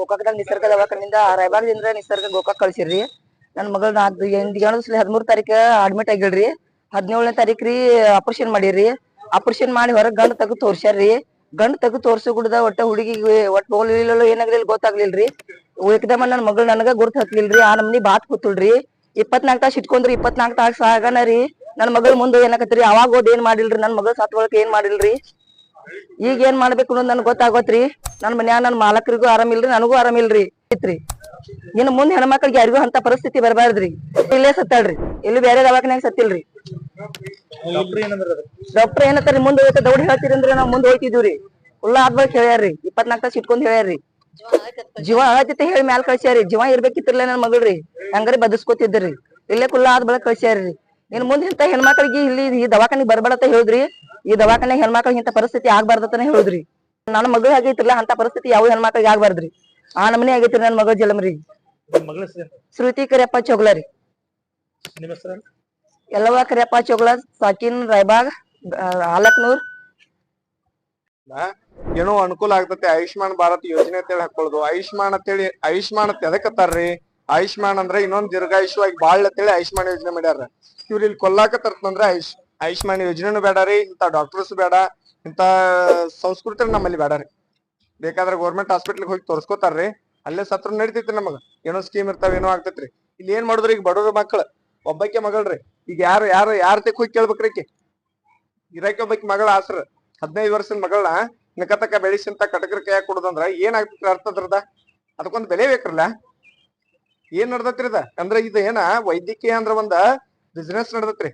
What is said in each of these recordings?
ಗೋಕಾಕದಾಗ ನಿಸರ್ಗ ದವಾಖಾನಿಂದ ರಾಯಬಾಗದಿಂದ ನಿಸರ್ಗ ಗೋಕಾಕ್ ಕಳ್ಸಿರ್ರಿ. ನನ್ ಮಗಳ ನಾಲ್ಕು ಎಂಟು ಹದಿಮೂರ್ ತಾರೀಕ ಅಡ್ಮಿಟ್ ಆಗಿಲ್ರಿ. ಹದಿನೇಳನೇ ತಾರೀಕ್ ರೀ ಆಪರೇಷನ್ ಮಾಡಿರಿ ಆಪರೇಷನ್ ಮಾಡಿ ಹೊರಗ್ ಗಂಡ ತೆಗೆದು ತೋರ್ಸ್ಯಾರ್ರಿ. ಗಂಡ ತೆಗೆದು ತೋರ್ಸಿ ಗುಡ್ದ ಒಟ್ಟ ಹುಡುಗಿಗೆ ಒಟ್ಟ ಹೋಗ್ಲಿಲ್ಲ ಏನಾಗ್ಲಿಲ್ಲ ಗೊತ್ತಾಗ್ಲಿಲ್ರಿ. ಏಕದಮ್ಮ ನನ್ ಮಗಳು ನನಗ ಗುರ್ತು ಹತ್ಲಿಲ್ರಿ. ಆ ನಮ್ನಿ ಬಾತ್ ಕೂತಳ್ರಿ. ಇಪ್ಪತ್ನಾಲ್ಕು ತಾಸು ಇಟ್ಕೊಂಡ್ರಿ ಇಪ್ಪತ್ನಾಲ್ಕು ತಾಸು ಆಗನ ರೀ. ನನ್ ಮಗಳ ಮುಂದೆ ಏನಾಕತ್ರಿ? ಅವಾಗ ಹೋದ್ ಏನ್ ಮಾಡಿಲ್ರಿ? ನನ್ನ ಮಗಳ ಸತ್ಕೊಳಕ್ ಏನ್ ಮಾಡಿಲ್ರಿ? ಈಗ ಏನ್ ಮಾಡ್ಬೇಕು ಅನ್ನೋದು ನನ್ಗೆ ಗೊತ್ತಾಗೋತ್ರಿ. ನನ್ ಮನ್ಯಾಗ ನನ್ ಮಾಲಕರಿಗೂ ಆರಾಮಿಲ್ರಿ ನನಗೂ ಆರಾಮಿಲ್ರಿ ಐತ್ರಿ. ಇನ್ನು ಮುಂದೆ ಹೆಣ್ಮಕ್ಳಿಗೆ ಯಾರಿಗೂ ಅಂತ ಪರಿಸ್ಥಿತಿ ಬರಬಾರ್ದ್ರಿ. ಇಲ್ಲೇ ಸತ್ತಾಳ್ರಿ. ಇಲ್ಲಿ ಬೇರೆ ದವಾಖಾನ್ಯಾಗ ಸತ್ತಿಲ್ರಿ. ಡಾಕ್ಟರ್ ಏನತ್ತಾರಿ ಮುಂದೆ ಹೋಗ್ತಾ ದೌಡ್ ಹೇಳ್ತೀರಿ ಅಂದ್ರೆ ನಾವ್ ಮುಂದೆ ಹೋಯ್ತಿದ್ವಿ ಉಳ್ಳ ಆದ್ಮೇಲೆ ಹೇಳ್ಯಾರ್ರಿ. ಇಪ್ಪತ್ನಾಲ್ಕು ತಾಸು ಇಟ್ಕೊಂಡ್ ಹೇಳ್ಯಾರ್ರಿ. ಜೀವ ಆಗತ್ತೆ ಹೇಳಿ ಮ್ಯಾಲ್ ಕಳ್ಸ್ಯಾರಿ ಜೀವ ಇರ್ಬೇಕಿತ್ತಿರ್ಲ ನನ್ ಮಗಳ್ರಿ. ಹಂಗಾರಿ ಬದಸ್ಕೊತಿದ್ರಿ ಇಲ್ಲೇ ಕುಲ್ಲಾ ಆದ್ ಬಳಕ ಕಳ್ಸ್ಯಾರಿ ಇನ್ ಮುಂದೆ ಇಂತ ಹೆಣ್ಮಕ್ಳಿಗೆ ಇಲ್ಲಿ ಈ ದವಾಖಾನಿಗ್ ಅಂತ ಹೇಳಿದ್ರಿ. ಈ ದವಾಖಾನೆ ಹೆಣ್ಮಕ್ಳಿಗೆ ಇಂತ ಪರಿಸ್ಥಿತಿ ಆಗ್ಬಾರ್ದತನ ಹೇಳಿದ್ರಿ. ನನ್ನ ಮಗಳು ಆಗೈತಿರ್ಲ ಅಂತ ಪರಿಸ್ಥಿತಿ ಯಾವ ಹೆಣ್ಮಕ್ಳಿಗೆ ಆಗ್ಬಾರ್ದ್ರಿ. ಆ ನಮನೆ ಆಗೈತ್ರಿ ನನ್ನ ಮಗಳ ಜಲಮ್ರಿ ಶ್ರುತಿ ಕರಿಯಪ್ಪ ಚೊಗ್ಲಾರಿ ನಿಮ್ಮ ಹೆಸರು ಎಲ್ಲವ ಕರಿಯಪ್ಪ ಚೊಗ್ಲ ಸಾಕಿನ್ ರಾಯಬಾಗ್ ಹಾಲಕ್ನೂರ್. ಏನೋ ಅನುಕೂಲ ಆಗ್ತತಿ ಆಯುಷ್ಮಾನ್ ಭಾರತ್ ಯೋಜನೆ ಅಂತೇಳಿ ಹಾಕೊಳ್ಳೋದು ಆಯುಷ್ಮಾನ್ ಅಂತೇಳಿ ಆಯುಷ್ಮಾನ್ ಅಂತ ಎದಕ್ಕತ್ತಾರ್ರಿ ಆಯುಷ್ಮಾನ್ ಅಂದ್ರೆ ಇನ್ನೊಂದ್ ದೀರ್ಘಾಯುಷ್ಯವಾಗಿ ಬಾಳ್ ಅಂತೇಳಿ ಆಯುಷ್ಮಾನ್ ಯೋಜನೆ ಮಾಡ್ಯಾರ. ಇವ್ರ ಇಲ್ಲಿ ಕೊಲ್ಲಾಕತ್ತಂದ್ರ ಆಯುಷ್ ಆಯುಷ್ಮಾನ್ ಯೋಜನೆನೂ ಬೇಡ ರೀ ಇಂತ ಡಾಕ್ಟರ್ಸ್ ಬೇಡ ಇಂತ ಸಂಸ್ಕೃತಿ ನಮ್ಮಲ್ಲಿ ಬೇಡ ರೀ. ಬೇಕಾದ್ರೆ ಗೌರ್ಮೆಂಟ್ ಹಾಸ್ಪಿಟ್ಲಿಗೆ ಹೋಗಿ ತೋರಿಸ್ಕೋತಾರ್ರಿ ಅಲ್ಲೇ ಸತ್ರ ನಡಿತೈತಿ ನಮಗ. ಏನೋ ಸ್ಕೀಮ್ ಇರ್ತಾವ, ಏನೋ ಆಗ್ತೈತ್ರಿ. ಇಲ್ಲಿ ಏನ್ ಮಾಡುದ್ರಿ ಈಗ ಬಡವ್ರ ಮಕ್ಳು? ಒಬ್ಬಕ್ಕೆ ಮಗಳ್ರಿ ಈಗ ಯಾರು ಯಾರು, ಯಾರ ತೆಕ್ ಹೋಗಿ ಕೇಳ್ಬೇಕ್ರಿ ಆಕಿ? ಇರಾಕಿ ಒಬ್ಬಾಕಿ ಮಗಳ ಆಸ್ರ. ಹದಿನೈದು ವರ್ಷದ ಮಗಳನ್ನ ನಿಕತಕ್ಕ ಬೆಳೆಸಿಂತ ಕಟಕರ ಕೈಯಾಗ ಕೊಡುದಂದ್ರ ಅರ್ಥ ಅದ್ರದ ಅದಕ್ಕೊಂದ್ ಬೆಲೆ ಬೇಕ್ರಲ್ಲ? ಏನ್ ನಡ್ದತ್ರಿ ಅದ? ಅಂದ್ರ ಇದು ಏನ ವೈದ್ಯಕೀಯ ಅಂದ್ರ ಒಂದ ಬಿಸ್ನೆಸ್ ನಡ್ದತ್ರಿ.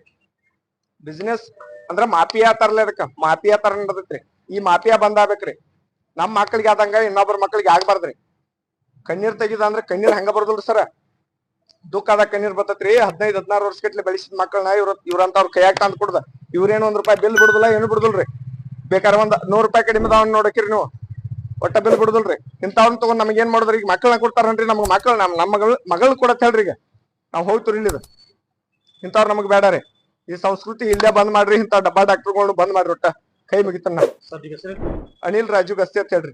ಬಿಸಿನೆಸ್ ಅಂದ್ರ ಮಾಫಿಯಾ ತರಲ್ಲ ಅದಕ್ಕ. ಮಾಫಿಯಾ ತರ ನಡ್ದತ್ರಿ. ಈ ಮಾಫಿಯಾ ಬಂದ್ ಆಗ್ಬೇಕ್ರಿ. ನಮ್ ಮಕ್ಳಿಗೆ ಆದಂಗ ಇನ್ನೊಬ್ಬರ ಮಕ್ಳಿಗೆ ಆಗ್ಬಾರ್ದ್ರಿ. ಕಣ್ಣೀರ್ ತೆಗಿದ ಅಂದ್ರ ಕಣ್ಣೀರ್ ಹಂಗ ಬರ್ದಲ್ರಿ ಸರ? ದುಃಖ ಆದ ಕಣ್ಣೀರ್ ಬರ್ತೈತ್ರಿ. ಹದಿನೈದು, ಹದಿನಾರು ವರ್ಷ ಗಟ್ಲೆ ಬೆಳೆಸಿದ ಮಕ್ಕಳನ್ನ ಇವ್ರ ಇವ್ರಂತವ್ರ ಕೈಯಾಗ ತಂದ್ ಕೊಡ್ದ. ಇವ್ರೇನು ಒಂದ್ ರೂಪಾಯಿ ಬಿಲ್ ಬಿಡುದಿಲ್ಲ, ಏನು ಬಿಡುದಿಲ್ರಿ. ಬೇಕಾದ್ರೆ ಒಂದ್ ನೂರ್ ರೂಪಾಯಿ ಕಡಿಮೆ ಅದಾವ್ ನೋಡಕ್ರಿ ನೀವು. ಒಟ್ಟ ಬಿಲ್ ಬಿಡುದಿಲ್ರಿ. ಇಂಥವ್ನ ತಗೊಂಡ್ ನಮ್ಗೆ ಏನ್ ಮಾಡಿದ್ರಿ? ಈಗ ಮಕ್ಕಳನ್ನ ಕೊಡ್ತಾರನ್ರಿ ನಮ್ಗೆ ಮಕ್ಕಳು ನಮ್ ನಮ್ಮ ಮಗಳು ಮಗಳು ಕೊಡತ್ ಹೇಳ್ರಿ ಈಗ. ನಾವ್ ಹೋಗ್ತಿರ್ಲಿಲ್ಲ ಇಂಥವ್ರು ನಮಗ್ ಬೇಡ ರೀ. ಈ ಸಂಸ್ಕೃತಿ ಇಲ್ಲೇ ಬಂದ್ ಮಾಡ್ರಿ ಇಂತ ಡಬ್ಬಾ ಡಾಕ್ಟರ್ಗಳು ಬಂದ್ ಮಾಡ್ರಿ ಒಟ್ಟ. ಕೈ ಮುಗಿತಾನ ಅನಿಲ್ ರಾಜು ಗಸ್ತಿ ಅಂತ ಹೇಳ್ರಿ.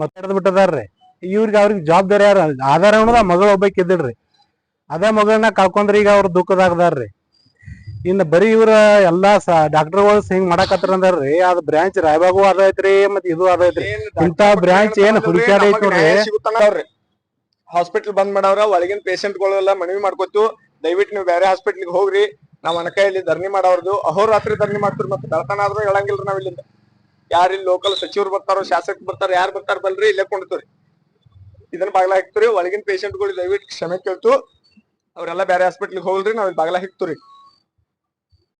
ಮಾತಾಡದ್ ಬಿಟ್ಟದಾರ್ರಿ. ಇವ್ರಿಗೆ ಅವ್ರಿಗೆ ಜವಾಬ್ದಾರಿ ಯಾರ ಆಧಾರ ಅನ್ನೋದ ಮಗಳು ಒಬ್ಬ ಇದ್ದಿಲ್ರಿ. ಅದೇ ಮಗಳನ್ನ ಕಳ್ಕೊಂಡ್ರಿ ಈಗ ಅವ್ರ ದುಃಖದಾಗದಾರ್ರಿ ಇನ್ನ ಬರೀ ಇವ್ರ ಎಲ್ಲಾ ಡಾಕ್ಟರ್ಗಳು ಹಿಂಗ್ ಮಾಡಾಕತ್ರ ಅಂದಾರ್ರಿ. ಅದ್ ಬ್ರಾಂಚ್ ರಾಯಬಾಗು ಅದೈತ್ರಿ ಮತ್ ಇದು ಅದೈತ್ರಿ ಇಂತ ಬ್ರಾಂಚ್ ಏನ್ ಹುಡುಕ್ಯಾಡ ಐತ್ ನೋಡ್ರಿ ಹಾಸ್ಪಿಟಲ್ ಬಂದ್ ಮಾಡವ್ರ ಒಳಗಿನ ಪೇಷಂಟ್ ಗಳೆಲ್ಲ ಮನವಿ ಮಾಡ್ಕೊತು ದಯವಿಟ್ಟು ನೀವು ಬೇರೆ ಹಾಸ್ಪಿಟ್ಲಿಗೆ ಹೋಗ್ರಿ. ನಾವ್ ಅನಕೈಯಲ್ಲಿ ಧರಣಿ ಮಾಡೋರ್ದು, ಅಹೋರಾತ್ರಿ ಧರಣಿ ಮಾಡ್ತೀರಿ ಮತ್ತೆ ಬೆಳತನ ಆದ್ರೂ ಹೇಳಂಗಿಲ್ರಿ ನಾವ್ ಇಲ್ಲಿಂದ. ಯಾರು ಇಲ್ಲಿ ಲೋಕಲ್ ಸಚಿವರು ಬರ್ತಾರೋ, ಶಾಸಕರು ಬರ್ತಾರ, ಯಾರು ಬರ್ತಾರ ಬಲ್ರಿ ಇಲ್ಲೇ ಕೊಂಡ್ತೀವ್ರಿ. ಇದನ್ನ ಬಾಗ್ಲ ಹಾಕ್ತೀವ್ರಿ, ಒಳಗಿನ ಪೇಷಂಟ್ಗಳು ದಯವಿಟ್ಟು ಕ್ಷಮೆ ಕೇಳ್ತು. ಅವರೆಲ್ಲ ಬೇರೆ ಹಾಸ್ಪಿಟ್ಲಿಗೆ ಹೋಗ್ರಿ ನಾವ್ ಇಲ್ಲಿ ಬಾಗ್ಲ ಹಾಕ್ತಿರಿ